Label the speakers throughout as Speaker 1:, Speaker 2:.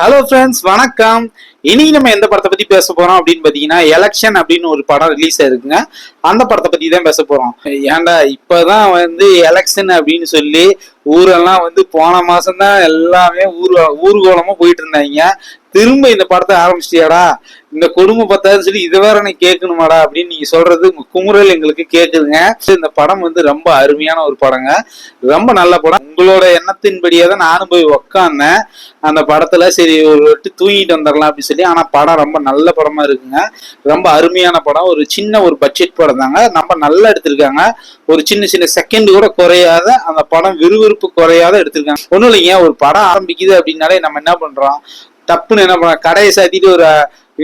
Speaker 1: Hello friends வணக்கம். இனி நம்ம எந்த படத்தை பத்தி பேச போறோம் அப்படின்னு பாத்தீங்கன்னா எலெக்ஷன் அப்படின்னு ஒரு படம் ரிலீஸ் ஆயிருக்குங்க. அந்த படத்தை பத்தி தான் பேச போறோம். ஏன்டா இப்பதான் வந்து எலெக்ஷன் அப்படின்னு சொல்லி ஊரெல்லாம் வந்து போன மாசம் தான் எல்லாமே ஊர் ஊர்கோலமா போயிட்டு இருந்தாங்க. திரும்ப இந்த படத்தை ஆரம்பிச்சிட்டியாடா? இந்த கொடுமை பத்தாதுன்னு சொல்லி இதை வேற நீ கேட்கணுமாடா அப்படின்னு நீங்க சொல்றது உங்க குமுறல் எங்களுக்கு கேட்குதுங்க. இந்த படம் வந்து ரொம்ப அருமையான ஒரு படங்க. ரொம்ப நல்ல படம். உங்களோட எண்ணத்தின்படியே தான் நானும் போய் உக்காந்தேன். அந்த படத்துல சரி ஒரு வாட்டி தூங்கிட்டு வந்துடலாம் அப்படின்னு சொல்லி. ஆனா படம் ரொம்ப நல்ல படமா இருக்குங்க. ரொம்ப அருமையான படம். ஒரு சின்ன ஒரு பட்ஜெட் படம் தாங்க. நம்ம நல்லா எடுத்திருக்காங்க. ஒரு சின்ன சின்ன செகண்ட் கூட குறையாத அந்த படம் விறுவிறுப்பு குறையாத எடுத்திருக்காங்க. ஒன்றும் இல்லைங்க. ஒரு படம் ஆரம்பிக்குது அப்படின்னாலே நம்ம என்ன பண்றோம்? டப்புன்னு என்ன பண்ண கடையை சாத்திட்டு ஒரு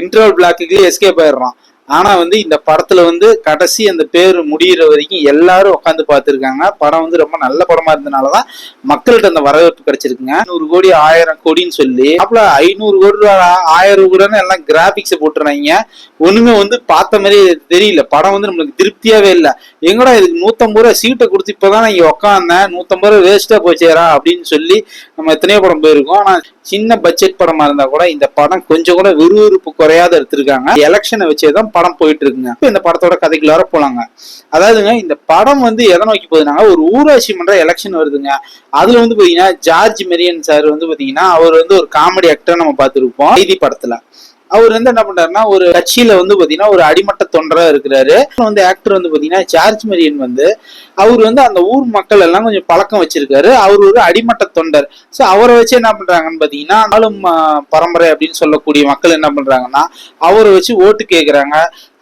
Speaker 1: இன்டர்வல் பிளாக்குக்கு எஸ்கேப் ஆயிடுறான். ஆனா வந்து இந்த படத்துல வந்து கடைசி அந்த பேர் முடியிற வரைக்கும் எல்லாரும் உட்காந்து பார்த்துருக்காங்க. படம் வந்து ரொம்ப நல்ல படமா இருந்தனாலதான் மக்கள்கிட்ட அந்த வரவேற்பு கிடைச்சிருக்குங்க. நூறு கோடி ஆயிரம் கோடின்னு சொல்லி அப்பல ஐநூறு கோடி ரூபா, ஆயிரம் கோடி எல்லாம் கிராபிக்ஸ் போட்டுறாங்க. ஒண்ணுமே வந்து பார்த்த மாதிரி தெரியல. படம் வந்து நம்மளுக்கு திருப்தியாவே இல்லை. எங்கடா இதுக்கு நூத்தம்பது ரூபா சீட்டை கொடுத்து இப்பதான் நான் இங்க உட்காந்தேன் நூத்தம்பது ரூபா வேஸ்டா போச்சேரா அப்படின்னு சொல்லி நம்ம எத்தனையோ படம் போயிருக்கோம். ஆனா சின்ன பட்ஜெட் படமா இருந்தா கூட இந்த படம் கொஞ்சம் கூட விறுவிறுப்பு குறையாத எடுத்திருக்காங்க. எலெக்ஷனை வச்சேதான் படம் போயிட்டு இருக்குங்க இந்த படத்தோட கதைக்குள்ளார போலாங்க. அதாவதுங்க இந்த படம் வந்து எதை நோக்கி போகுதுனாங்க? ஒரு ஊராட்சி மன்ற எலெக்ஷன் வருதுங்க. அதுல வந்து பாத்தீங்கன்னா ஜார்ஜ் மெரியன் சார் வந்து பாத்தீங்கன்னா அவர் வந்து ஒரு காமெடி ஆக்டர் நம்ம பார்த்துருப்போம். செய்தி படத்துல. அவர் வந்து என்ன பண்றாருன்னா ஒரு கட்சியில வந்து பாத்தீங்கன்னா ஒரு அடிமட்ட தொண்டரா இருக்கிறாரு. வந்து ஆக்டர் வந்து பாத்தீங்கன்னா ஜார்ஜ் மெரியன் வந்து அவர் வந்து அந்த ஊர் மக்கள் எல்லாம் கொஞ்சம் பழக்கம் வச்சிருக்காரு. அவர் ஒரு அடிமட்ட தொண்டர். சோ அவரை வச்சு என்ன பண்றாங்கன்னு பாத்தீங்கன்னா ஆளும் பரம்பரை அப்படின்னு சொல்லக்கூடிய மக்கள் என்ன பண்றாங்கன்னா அவரை வச்சு ஓட்டு கேக்குறாங்க.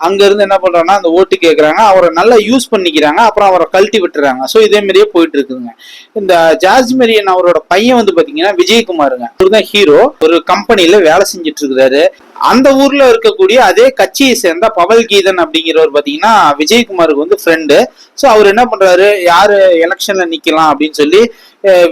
Speaker 1: அங்க இருந்து என்ன பண்றாங்கன்னா அந்த ஓட்டு கேட்குறாங்க அவரை நல்லா யூஸ் பண்ணிக்கிறாங்க. அப்புறம் அவரை கழட்டி விட்டுறாங்க. சோ இதே மாதிரியே போயிட்டு இருக்குதுங்க. இந்த ஜார்ஜ் அவரோட பையன் வந்து பாத்தீங்கன்னா விஜயகுமாருங்க. அவர் தான் ஹீரோ ஒரு கம்பெனில வேலை செஞ்சுட்டு இருக்கிறாரு அந்த ஊர்ல இருக்கக்கூடிய அதே கட்சியை சேர்ந்த பவல் கீதன் அப்படிங்கிறவர் பாத்தீங்கன்னா விஜயகுமாருக்கு வந்து ஃப்ரெண்டு ஸோ அவர் என்ன பண்றாரு? யாரு எலெக்ஷன்ல நிக்கலாம் அப்படின்னு சொல்லி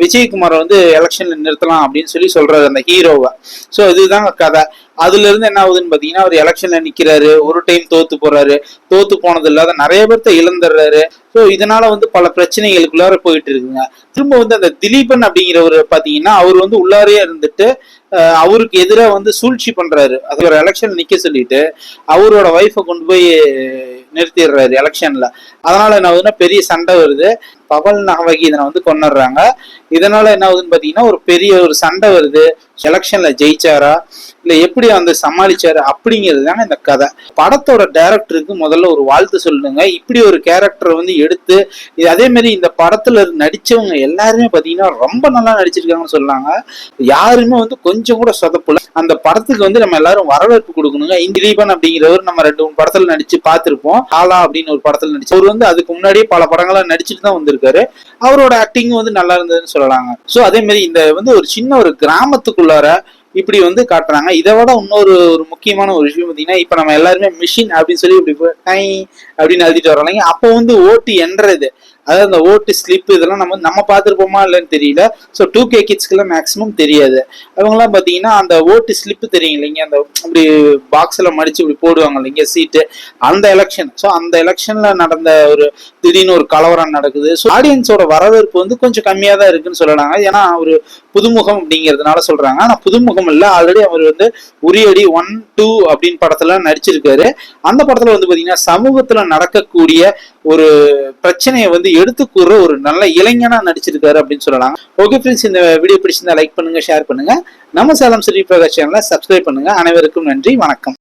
Speaker 1: விஜயகுமாரை வந்து எலெக்ஷன்ல நிறுத்தலாம் அப்படின்னு சொல்லி சொல்றாரு அந்த ஹீரோவை. ஸோ இதுதாங்க கதை. அதுல இருந்து என்ன ஆகுதுன்னு பாத்தீங்கன்னா அவர் எலெக்ஷன்ல நிக்கிறாரு. ஒரு டைம் தோத்து போறாரு. தோத்து போனது இல்லாத நிறைய பேர்த்த இழந்துடுறாரு. ஸோ இதனால வந்து பல பிரச்சனைகளுக்குள்ளார போயிட்டு இருக்குங்க. திரும்ப வந்து அந்த திலீபன் அப்படிங்கிறவர் பாத்தீங்கன்னா அவர் வந்து உள்ளாரே இருந்துட்டு அவருக்கு எதிராக வந்து சூழ்ச்சி பண்றாரு. அது ஒரு எலெக்ஷன் நிக்க சொல்லிட்டு அவரோட ஒய்ஃபை கொண்டு போய் நிறுத்திடுறாரு எலெக்ஷன்ல. அதனால என்ன ஆகுதுன்னா பெரிய சண்டை வருது. பவல் நகவகீதனை வந்து கொண்டுடுறாங்க. இதனால என்ன ஆகுதுன்னு பார்த்தீங்கன்னா ஒரு பெரிய ஒரு சண்டை வருது. எலெக்ஷன்ல ஜெயிச்சாரா? இல்லை எப்படி வந்து சமாளிச்சாரு? அப்படிங்கிறது தானே இந்த கதை. படத்தோட டேரக்டருக்கு முதல்ல ஒரு வாழ்த்து சொல்லுங்க. இப்படி ஒரு கேரக்டரை வந்து எடுத்து அதேமாரி அதே மாதிரி இந்த படத்துல நடிச்சவங்க எல்லாருமே பார்த்தீங்கன்னா ரொம்ப நல்லா நடிச்சிருக்காங்கன்னு சொல்லாங்க. யாருமே வந்து கொஞ்சம் கூட சொதப்பல. அந்த படத்துக்கு வந்து நம்ம எல்லாரும் வரவேற்பு கொடுக்கணுங்க. இந்திலீபன் அப்படிங்கிறவர் நம்ம ரெண்டு மூணு படத்துல நடிச்சு பார்த்துருப்போம். ஆலா அப்படின்னு ஒரு படத்துல நடிச்சு அவர் வந்து அதுக்கு முன்னாடியே பல படங்களா நடிச்சுட்டு தான் பண்ணியிருக்காரு அவரோட ஆக்டிங் வந்து நல்லா இருந்ததுன்னு சொல்லலாங்க. சோ அதே மாதிரி இந்த வந்து ஒரு சின்ன ஒரு கிராமத்துக்குள்ளார இப்படி வந்து காட்டுறாங்க. இதை விட இன்னொரு ஒரு முக்கியமான ஒரு விஷயம் பார்த்தீங்கன்னா இப்போ நம்ம எல்லாருமே மிஷின் அப்படின்னு சொல்லி இப்படி டை அப்படின்னு எழுதிட்டு வரோம் இல்லைங்க? அப்போ வந்து ஓட்டு என்றது அதாவது அந்த ஓட்டு ஸ்லிப் இதெல்லாம் நம்ம நம்ம பார்த்துருப்போமா இல்லைன்னு தெரியல. ஸோ டூ கே கிட்ஸ்க்கெல்லாம் மேக்ஸிமம் தெரியாது. அவங்கெல்லாம் பார்த்தீங்கன்னா அந்த ஓட்டு ஸ்லிப்பு தெரியும் இல்லைங்க. அந்த இப்படி பாக்ஸில் மடித்து இப்படி போடுவாங்க இல்லைங்க சீட்டு அந்த எலெக்ஷன் ஸோ அந்த எலெக்ஷனில் நடந்த ஒரு திடீர்னு ஒரு கலவரம் நடக்குது. ஸோ ஆடியன்ஸோட வரவேற்பு வந்து கொஞ்சம் கம்மியாக தான் இருக்குன்னு சொல்லலாங்க. ஏன்னா ஒரு புதுமுகம் அப்படிங்கிறதுனால சொல்கிறாங்க ஆனால் புதுமுகம் இல்லை. ஆல்ரெடி அவர் வந்து உரியடி ஒன் டூ அப்படின்னு படத்தில் நடிச்சிருக்காரு. அந்த படத்தில் வந்து பார்த்தீங்கன்னா சமூகத்தில் நடக்கக்கூடிய ஒரு பிரச்சனையை வந்து எடுத்து கூற ஒரு நல்ல இளைஞனா நடிச்சிருக்காரு அப்படின்னு சொல்லலாம். ஓகே ஃப்ரெண்ட்ஸ் இந்த வீடியோ பிடிச்சிருந்தா லைக் பண்ணுங்க ஷேர் பண்ணுங்க. நம்ம சேலம் ஸ்ரீ பிரகாஷ் சேனலை சப்ஸ்கிரைப் பண்ணுங்க. அனைவருக்கும் நன்றி வணக்கம்.